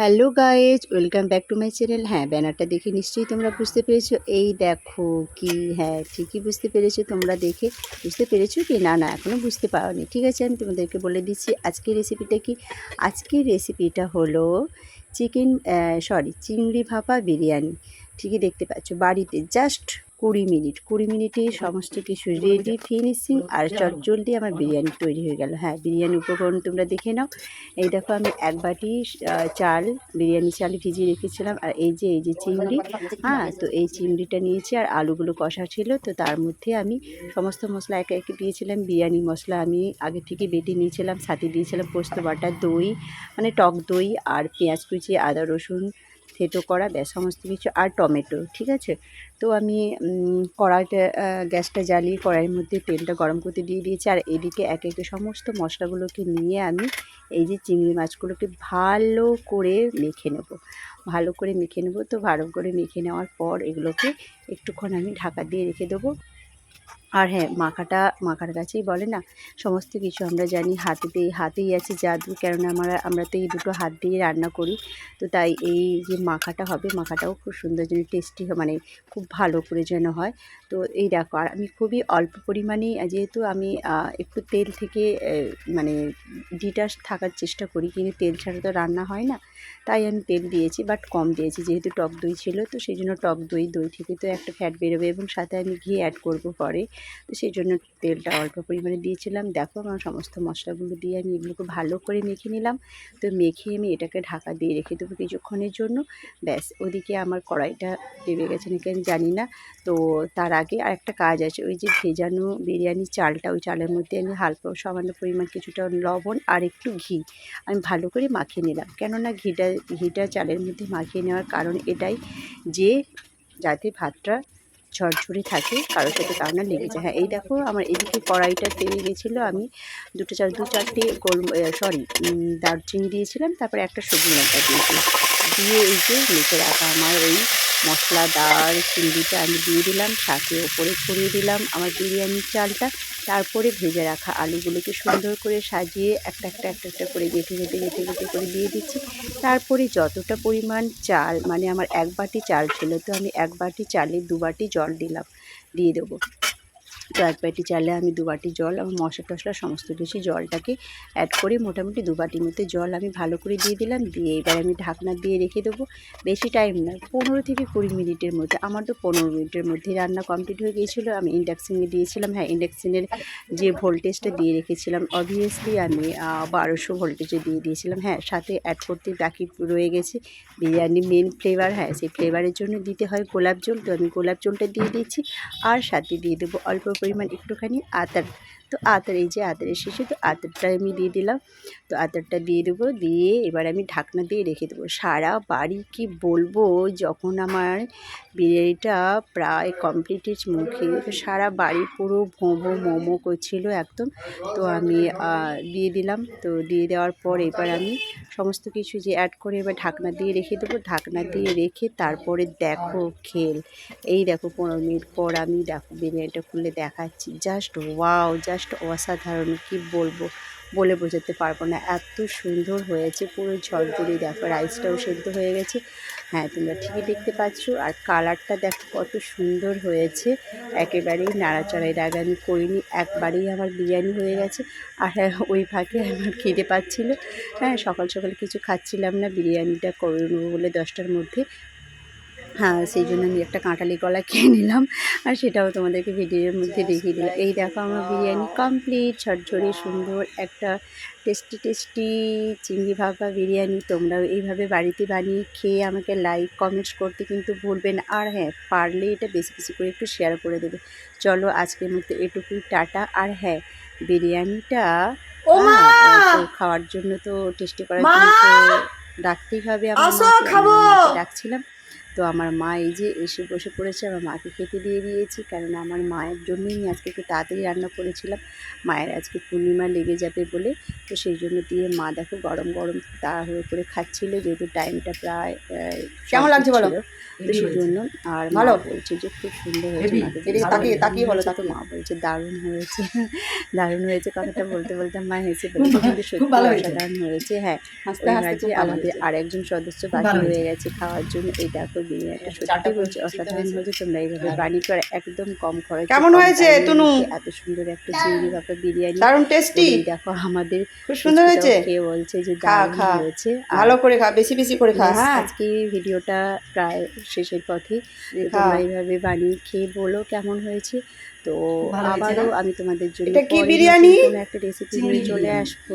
Hello guys, welcome back to my channel. হ্যাঁ ব্যানারটা দেখে নিশ্চয়ই তোমরা বুঝতে পেরেছ। এই দেখো কি হ্যাঁ ঠিকই বুঝতে পেরেছ তোমরা দেখে। বুঝতে পেরেছ কি? না না এখনও বুঝতে পারোনি। ঠিক আছে, আমি তোমাদেরকে বলে দিচ্ছি, আজকের রেসিপিটা কি? আজকের রেসিপিটা হলো চিকেন সরি চিংড়ি ভাপা বিরিয়ানি। ঠিকই দেখতে পাচ্ছ, বাড়িতে জাস্ট কুড়ি মিনিট। কুড়ি মিনিটে সমস্ত কিছু রেডি ফিনিশিং আর চটজলদি আমার বিরিয়ানি তৈরি হয়ে গেল। হ্যাঁ বিরিয়ানি উপকরণ তোমরা দেখে নাও। এই দেখো আমি এক বাটি চাল বিরিয়ানি চাল ভিজিয়ে রেখেছিলাম। আর এই যে এই যে চিংড়ি হ্যাঁ তো এই চিংড়িটা নিয়েছি আর আলুগুলো কষা ছিল। তো তার মধ্যে আমি সমস্ত মশলা একে একে দিয়েছিলাম। বিরিয়ানি মশলা আমি আগে থেকে বেটে নিয়েছিলাম সাথে দিয়েছিলাম পোস্ত বাটা দই মানে টক দই আর পেঁয়াজ কুচি আদা রসুন থেতো করা ব্যাস সমস্ত কিছু আর টমেটো, ঠিক আছে? তো আমি কড়াইটা গ্যাসটা জ্বালিয়ে কড়াইয়ের মধ্যে তেলটা গরম করতে দিয়ে দিয়েছি। আর এদিকে একে একে সমস্ত মশলাগুলোকে নিয়ে আমি এই যে চিংড়ি মাছগুলোকে ভালো করে মেখে নেব। ভালো করে মেখে নেব। তো ভালো করে মেখে নেওয়ার পর এগুলোকে একটুক্ষণ আমি ঢাকা দিয়ে রেখে দেবো। আর হ্যাঁ মাখাটা, মাখার কাছেই বলে না, সমস্ত কিছু আমরা জানি হাতেতেই হাতেই আছে জাদু, কেননা আমরা আমরা তো এই দুটো হাত দিয়ে রান্না করি, তো তাই এই যে মাখাটা হবে, মাখাটাও খুব সুন্দর যেন টেস্টি মানে খুব ভালো করে যেন হয়, তো এই দেখো, আর আমি খুবই অল্প পরিমাণেই যেহেতু আমি একটু তেল থেকে মানে ডিটাচ থাকার চেষ্টা করি, কিন্তু তেল ছাড়া তো রান্না হয় না, তাই আমি তেল দিয়েছি বাট কম দিয়েছি, যেহেতু টক দই ছিল, তো সেই জন্য টক দই দই থেকে তো একটা ফ্যাট বেরোবে, এবং সাথে আমি ঘি অ্যাড করব পরে তো সেই জন্য তেলটা অল্প পরিমাণে দিয়েছিলাম। দেখো আমার সমস্ত মশলাগুলো দিয়ে আমি এগুলোকে ভালো করে মেখে নিলাম। তো মেখে আমি এটাকে ঢাকা দিয়ে রেখে দেবো কিছুক্ষণের জন্য। ব্যাস, ওদিকে আমার কড়াইটা দেবে গেছে নাকি আমি জানি না। তো তার আগে আর একটা কাজ আছে, ওই যে ভেজানো বিরিয়ানি চালটা, ওই চালের মধ্যে আমি হালকা সামান্য পরিমাণ কিছুটা লবণ আর একটু ঘি আমি ভালো করে মাখিয়ে নিলাম। কেননা ঘিটা ঘিটা চালের মধ্যে মাখিয়ে নেওয়ার কারণ এটাই যে যাতে ভাতটা ঝরঝরে থাকে, কারোর সাথে কারও না লেগে যায়। হ্যাঁ এই দেখো আমার এদিকে কড়াইটা তেলে গেছিল আমি, দুটো চার, দু চারটে গোল সরি দারচিনি দিয়েছিলাম, তারপরে একটা সবজি লঙ্কা দিয়েছিলাম। দিয়ে এই যে মেখে রাখা আমার ওই মশলাদার চিংড়িটা আমি দিয়ে দিলাম তাকে ওপরে ছড়িয়ে দিলাম আমার বিরিয়ানির চালটা। তারপরে ভেজে রাখা আলুগুলোকে সুন্দর করে সাজিয়ে একটা একটা একটা একটা করে গেঁথে গেঁথে গেঁথে গেঁথে করে দিয়ে দিচ্ছি। তারপরে যতটা পরিমাণ চাল মানে আমার এক বাটি চাল ছিল তো আমি এক বাটি চালে দু বাটি জল দিলাম, দিয়ে দেবো। তো এক বাটি চালে আমি দু বাটি জল এবং মশলা টশলা সমস্ত কিছু জলটাকে অ্যাড করে মোটামুটি দু বাটির মধ্যে জল আমি ভালো করে দিয়ে দিলাম। দিয়ে এবার আমি ঢাকনা দিয়ে রেখে দেবো। বেশি টাইম নয় পনেরো থেকে কুড়ি মিনিটের মধ্যে। আমার তো পনেরো মিনিটের মধ্যে রান্না কমপ্লিট হয়ে গিয়েছিল। আমি ইন্ডাকশানে দিয়েছিলাম। হ্যাঁ ইন্ডাকশানের যে ভোল্টেজটা দিয়ে রেখেছিলাম অবভিয়াসলি আমি বারোশো ভোল্টেজে দিয়ে দিয়েছিলাম। হ্যাঁ সাথে অ্যাড করতে বাকি রয়ে গেছে বিরিয়ানি মেন ফ্লেভার হ্যাঁ সেই ফ্লেভারের জন্য দিতে হয় গোলাপ জল। তো আমি গোলাপ জলটা দিয়ে দিচ্ছি আর সাথে দিয়ে দেবো অল্প পরিমাণ একটুখানি আতার। তো আতার, এই যে আতারের শেষে তো আতারটা আমি দিয়ে দিলাম। তো আতারটা দিয়ে দেবো, দিয়ে এবার আমি ঢাকনা দিয়ে রেখে দেবো। সারা বাড়ি কি বলব? যখন আমার বিরিয়ানিটা প্রায় কমপ্লিটের মুখে। সারা বাড়ি পুরো ভোঁবো মোমো করছিল একদম। তো আমি দিয়ে দিলাম। তো দিয়ে দেওয়ার পর এবার আমি সমস্ত কিছু যে অ্যাড করে এবার ঢাকনা দিয়ে রেখে দেবো। ঢাকনা দিয়ে রেখে তারপরে দেখো খেল। এই দেখো পনেরো মিনিট পর আমি দেখো বিরিয়ানিটা খুলে দেখাচ্ছি। জাস্ট ওয়াও জাস্ট অসাধারণ, কি বলব? বলে বোঝাতে পারব না। এত সুন্দর হয়েছে পুরো ঝরঝরে, দেখো রাইসটাও সেদ্ধ হয়ে গেছে। হ্যাঁ তোমরা ঠিকই দেখতে পাচ্ছ। আর কালারটা দেখো কত সুন্দর হয়েছে। একেবারেই নাড়াচাড়াই আগে আমি করিনি। একবারেই আমার বিরিয়ানি হয়ে গেছে। আর হ্যাঁ ওই ফাঁকে আমার খিদে পাচ্ছিলো। হ্যাঁ সকাল সকাল কিছু খাচ্ছিলাম না। বিরিয়ানিটা করে নেব বলে দশটার মধ্যে হ্যাঁ সেই জন্য আমি একটা কাঁটালি কলা খেয়ে নিলাম। আর সেটাও তোমাদেরকে ভিডিওর মধ্যে দেখিয়ে দিলাম। এই দেখো আমার বিরিয়ানি কমপ্লিট ঝরঝরে সুন্দর একটা টেস্টি টেস্টি চিংড়ি ভাপা বিরিয়ানি। তোমরাও এইভাবে বাড়িতে বানিয়ে খেয়ে আমাকে লাইক কমেন্টস করতে কিন্তু ভুলবে না। আর হ্যাঁ পারলে এটা বেশি বেশি করে একটু শেয়ার করে দেবে। চলো আজকের মতো এটুকুই টাটা। আর হ্যাঁ বিরিয়ানিটা! হ্যাঁ, খাওয়ার জন্য তো টেস্টি করার জন্য তো ডাকতেই হবে আমার ডাকছিলাম। তো আমার মা এই যে এসে বসে পড়েছে আমার মাকে খেতে দিয়ে দিয়েছি কারণ আমার মায়ের জন্যই আমি আজকে একটু তাড়াতাড়ি রান্না করেছিলাম মায়ের আজকে পূর্ণিমা লেগে যাবে বলে তো সেই জন্য দিয়ে মা দেখো গরম গরম তাড়াহুড়ো করে খাচ্ছিল যেহেতু টাইমটা প্রায় কেমন লাগছে বলো? তো সেই জন্য আর ভালো? বলছে যে খুব সুন্দর হয়েছে। মা বলছে দারুণ হয়েছে দারুণ হয়েছে কথাটা বলতে বলতে মা হেসে বলছে কিন্তু সত্যি ভালো হয়েছে। হয়েছে হ্যাঁ আমাদের হয়েছে। আরেকজন সদস্য বাকি হয়ে গেছে খাওয়ার জন্য এই দেখো বিরিয়ানিটা চারটা সত্যি বলছে অসাধারণ হয়েছে। হয়েছে তোমরা এইভাবে হ্যাঁ। বানিয়ে করে একদম কম খরচ কেমন হয়েছে, তনু? এত সুন্দর একটা চিংড়ি ভাপা বিরিয়ানি। দারুণ টেস্টি দেখো আমাদের খুব সুন্দর হয়েছে। কে বলছে যে দারুণ হয়েছে। ভালো করে খা বেশি বেশি করে খা। Please, হ্যাঁ আজকে ভিডিওটা প্রায় শেষের পথে। তোমরা এইভাবে বানিয়ে খেয়ে বলো কেমন হয়েছে। তো আবারও আমি তোমাদের জন্য এটা কি বিরিয়ানি? একটা রেসিপি নিয়ে চলে আসব।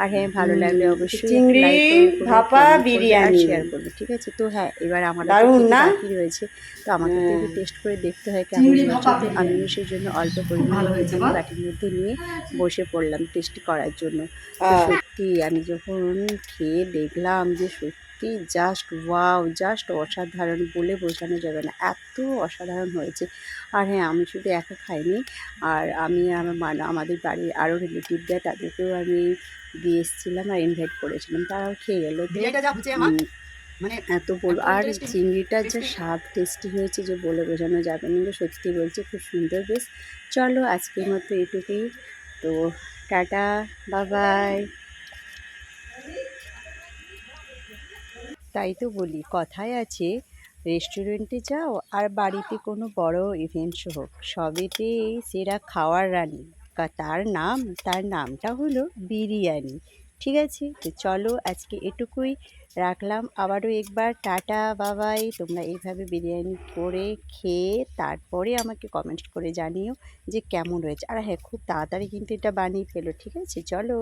আর হ্যাঁ ভালো লাগলে অবশ্যই। চিংড়ি ভাপা বিরিয়ানি। শেয়ার করবে ঠিক আছে? তো হ্যাঁ এবার আমার দারুণ না? বাকি রয়েছে। তো আমাকে হ্যাঁ। টেস্ট করে দেখতে হয় কেমন তো সেই জন্য অল্প পরিমাণ বাটির মধ্যে নিয়ে বসে পড়লাম টেস্ট করার জন্য। সত্যি আমি যখন খেয়ে দেখলাম যে সত্যি জাস্ট ওয়াও জাস্ট অসাধারণ বলে বোঝানো যাবে না। এত অসাধারণ হয়েছে। আর হ্যাঁ আমি শুধু একা খাইনি। আর আমি আমার মানে আমাদের বাড়ির আরও রিলেটিভরা তাদেরকেও আমি দিয়ে এসেছিলাম আর ইনভাইট করেছিলাম। তারাও খেয়ে গেলো। মানে এত বলব আর চিংড়িটার যা স্বাদ টেস্টি হয়েছে যে বলে বোঝানো যাবে না। সত্যি বলছে খুব সুন্দর। বেশ চলো আজকের মতো এটুকুই। তো টাটা বাবাই তাই তো বলি, কথায় আছে রেস্টুরেন্টে যাও আর বাড়িতে কোনো বড় ইভেন্টস হোক, সবেতে সেরা খাওয়ার রানী। তার নাম, তার নামটা হলো বিরিয়ানি। ঠিক আছে? তো চলো আজকে এটুকুই রাখলাম। আবারও একবার টাটা, বাবাই। তোমরা এইভাবে বিরিয়ানি করে খেয়ে তারপরে আমাকে কমেন্ট করে জানিও যে কেমন হয়েছে। আর হ্যাঁ খুব তাড়াতাড়ি কিন্তু এটা বানিয়ে ফেলো, ঠিক আছে? চলো।